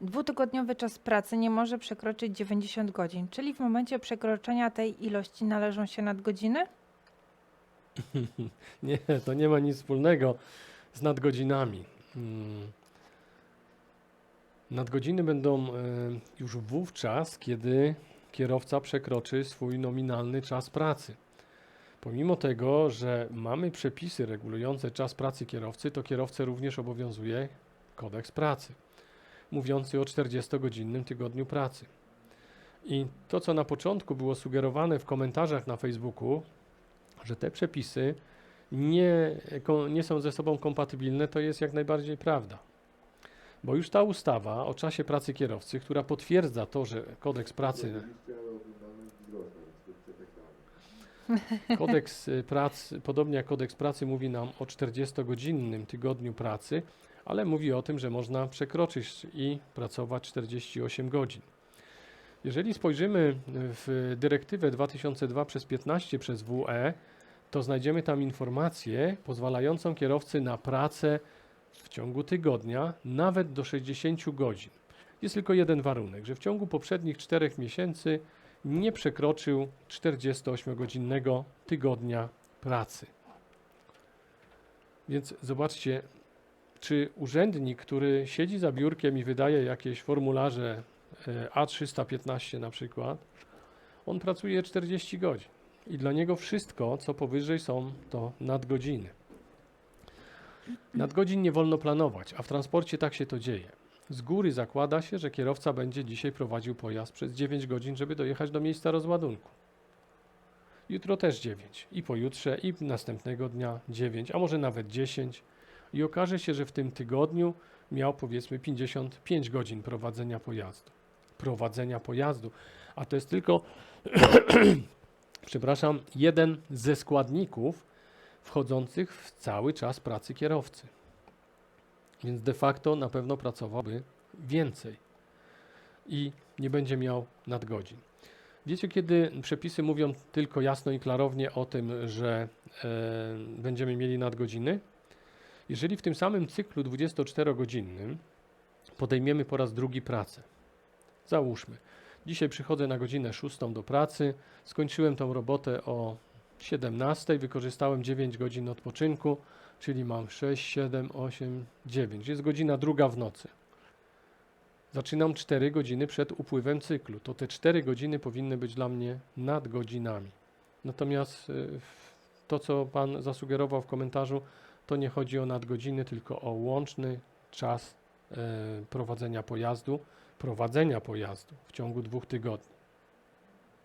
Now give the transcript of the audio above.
Dwutygodniowy czas pracy nie może przekroczyć 90 godzin, czyli w momencie przekroczenia tej ilości należą się nadgodziny? Nie, to nie ma nic wspólnego z nadgodzinami. Mm. Nadgodziny będą e, już wówczas, kiedy kierowca przekroczy swój nominalny czas pracy. Pomimo tego, że mamy przepisy regulujące czas pracy kierowcy, to kierowcę również obowiązuje kodeks pracy, mówiący o 40-godzinnym tygodniu pracy. I to, co na początku było sugerowane w komentarzach na Facebooku, że te przepisy nie, nie są ze sobą kompatybilne, to jest jak najbardziej prawda. Bo już ta ustawa o czasie pracy kierowcy, która potwierdza to, że kodeks pracy, kodeks y, pracy, podobnie jak kodeks pracy mówi nam o 40-godzinnym tygodniu pracy, ale mówi o tym, że można przekroczyć i pracować 48 godzin. Jeżeli spojrzymy w dyrektywę 2002 przez 15 przez WE, to znajdziemy tam informację pozwalającą kierowcy na pracę w ciągu tygodnia nawet do 60 godzin. Jest tylko jeden warunek, że w ciągu poprzednich 4 miesięcy nie przekroczył 48-godzinnego tygodnia pracy. Więc zobaczcie, czy urzędnik, który siedzi za biurkiem i wydaje jakieś formularze e, A315 na przykład, on pracuje 40 godzin. I dla niego wszystko, co powyżej są, to nadgodziny. Nadgodzin nie wolno planować, a w transporcie tak się to dzieje. Z góry zakłada się, że kierowca będzie dzisiaj prowadził pojazd przez 9 godzin, żeby dojechać do miejsca rozładunku. Jutro też 9, i pojutrze, i następnego dnia 9, a może nawet 10. I okaże się, że w tym tygodniu miał powiedzmy 55 godzin prowadzenia pojazdu. Prowadzenia pojazdu, a to jest tylko przepraszam, jeden ze składników wchodzących w cały czas pracy kierowcy. Więc de facto na pewno pracowałby więcej i nie będzie miał nadgodzin. Wiecie, kiedy przepisy mówią tylko jasno i klarownie o tym, że e, będziemy mieli nadgodziny? Jeżeli w tym samym cyklu 24-godzinnym podejmiemy po raz drugi pracę, załóżmy, Dzisiaj przychodzę na godzinę 6 do pracy, skończyłem tą robotę o 17, wykorzystałem 9 godzin odpoczynku, czyli mam 6, 7, 8, 9. Jest godzina druga w nocy. Zaczynam 4 godziny przed upływem cyklu. To te 4 godziny powinny być dla mnie nadgodzinami. Natomiast y, to, co Pan zasugerował w komentarzu, to nie chodzi o nadgodziny, tylko o łączny czas e, prowadzenia pojazdu prowadzenia pojazdu w ciągu dwóch tygodni.